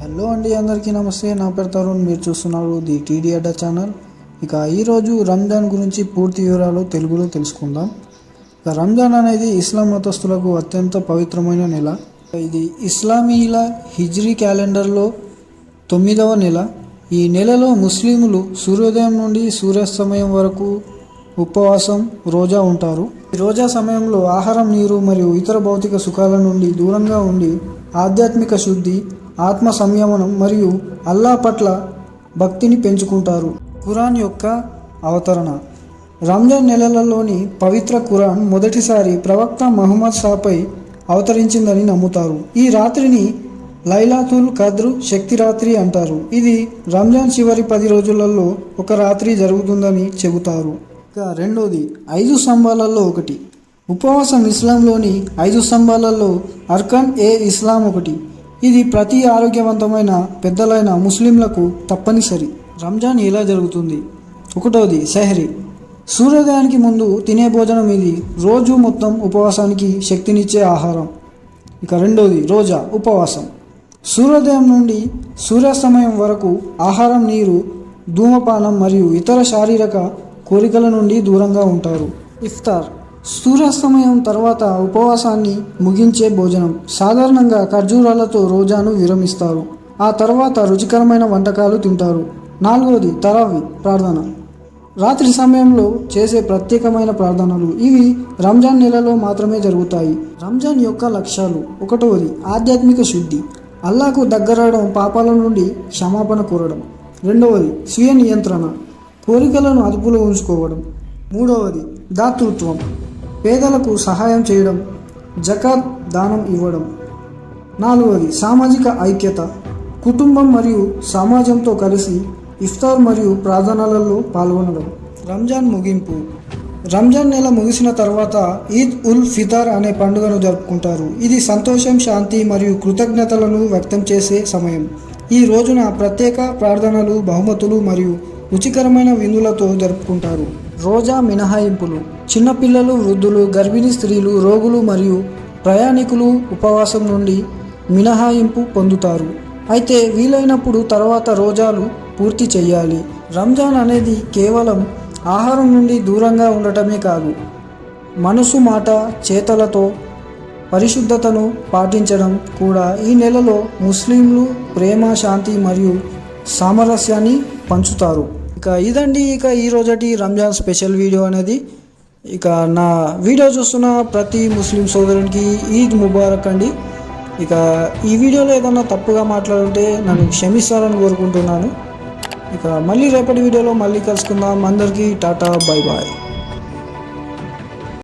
Hello అండి అందరికీ నమస్తే. నా పేరు తరుణ్. మీరు చూస్తున్నారు ది టీడీ అడ్డా ఛానల్. ఇక ఈరోజు రంజాన్ గురించి పూర్తి వివరాలు తెలుగులో తెలుసుకుందాం. ఇక రంజాన్ అనేది ఇస్లాం మతస్థులకు అత్యంత పవిత్రమైన నెల. ఇది ఇస్లామీల హిజ్రీ క్యాలెండర్లో తొమ్మిదవ నెల. ఈ నెలలో ముస్లింలు సూర్యోదయం నుండి సూర్యాస్తమయం వరకు ఉపవాసం రోజా ఉంటారు. ఈ రోజా సమయంలో ఆహారం నీరు మరియు ఇతర భౌతిక సుఖాల నుండి దూరంగా ఉండి ఆధ్యాత్మిక శుద్ధి ఆత్మ సంయమనం మరియు అల్లా పట్ల భక్తిని పెంచుకుంటారు. ఖురాన్ యొక్క అవతరణ. రంజాన్ నెలలలోని పవిత్ర ఖురాన్ మొదటిసారి ప్రవక్త మహమ్మద్ షాపై అవతరించిందని నమ్ముతారు. ఈ రాత్రిని లైలాతుల్ కద్రు శక్తి రాత్రి అంటారు. ఇది రంజాన్ చివరి పది రోజులలో ఒక రాత్రి జరుగుతుందని చెబుతారు. ఇక రెండోది ఐదు స్తంభాలలో ఒకటి. ఉపవాసం ఇస్లాంలోని ఐదు స్తంభాలలో అర్కన్ ఏ ఇస్లాం ఒకటి. ఇది ప్రతి ఆరోగ్యవంతమైన పెద్దలైన ముస్లింలకు తప్పనిసరి. రంజాన్ ఎలా జరుగుతుంది? ఒకటోది సెహరీ. సూర్యోదయానికి ముందు తినే భోజనం ఇది. రోజు మొత్తం ఉపవాసానికి శక్తినిచ్చే ఆహారం. ఇక రెండోది రోజా ఉపవాసం. సూర్యోదయం నుండి సూర్యాస్తమయం వరకు ఆహారం నీరు ధూమపానం మరియు ఇతర శారీరక కోరికల నుండి దూరంగా ఉంటారు. ఇఫ్తార్. సూర్యాస్తమయం తర్వాత ఉపవాసాన్ని ముగించే భోజనం. సాధారణంగా ఖర్జూరాలతో రోజాను విరమిస్తారు. ఆ తర్వాత రుచికరమైన వంటకాలు తింటారు. నాలుగవది తరావి ప్రార్థన. రాత్రి సమయంలో చేసే ప్రత్యేకమైన ప్రార్థనలు. ఇవి రంజాన్ నెలలో మాత్రమే జరుగుతాయి. రంజాన్ యొక్క లక్ష్యాలు. ఒకటవది ఆధ్యాత్మిక శుద్ధి. అల్లాకు దగ్గరవడం పాపాల నుండి క్షమాపణ కోరడం. రెండవది స్వీయ నియంత్రణ. కోరికలను అదుపులో ఉంచుకోవడం. మూడవది దాతృత్వం. పేదలకు సహాయం చేయడం జకాత్ దానం ఇవ్వడం. నాలుగవది సామాజిక ఐక్యత. కుటుంబం మరియు సమాజంతో కలిసి ఇఫ్తార్ మరియు ప్రార్థనలలో పాల్గొనడం. రంజాన్ ముగింపు. రంజాన్ నెల ముగిసిన తర్వాత ఈద్ ఉల్ ఫితార్ అనే పండుగను జరుపుకుంటారు. ఇది సంతోషం శాంతి మరియు కృతజ్ఞతలను వ్యక్తం చేసే సమయం. ఈ రోజున ప్రత్యేక ప్రార్థనలు బహుమతులు మరియు రుచికరమైన విందులతో జరుపుకుంటారు. రోజా మినహాయింపులు. చిన్నపిల్లలు వృద్ధులు గర్భిణీ స్త్రీలు రోగులు మరియు ప్రయాణికులు ఉపవాసం నుండి మినహాయింపు పొందుతారు. అయితే వీలైనప్పుడు తర్వాత రోజాలు పూర్తి చేయాలి. రంజాన్ అనేది కేవలం ఆహారం నుండి దూరంగా ఉండటమే కాదు మనసు మాట చేతలతో పరిశుద్ధతను పాటించడం కూడా ఈ నెలలో ముస్లింలు ప్రేమ శాంతి మరియు సామరస్యాన్ని పంచుతారు. ఇక ఇదండి ఇక ఈ రోజటి రంజాన్ స్పెషల్ వీడియో అనేది. ఇక నా వీడియో చూస్తున్న ప్రతి ముస్లిం సోదరునికి ఈద్ ముబారక్ అండి. ఇక ఈ వీడియోలో ఏదన్నా తప్పుగా మాట్లాడుంటే నన్ను క్షమిస్తారని కోరుకుంటున్నాను. ఇక మళ్ళీ రేపటి వీడియోలో మళ్ళీ కలుసుకుందాం. అందరికీ టాటా బై బాయ్.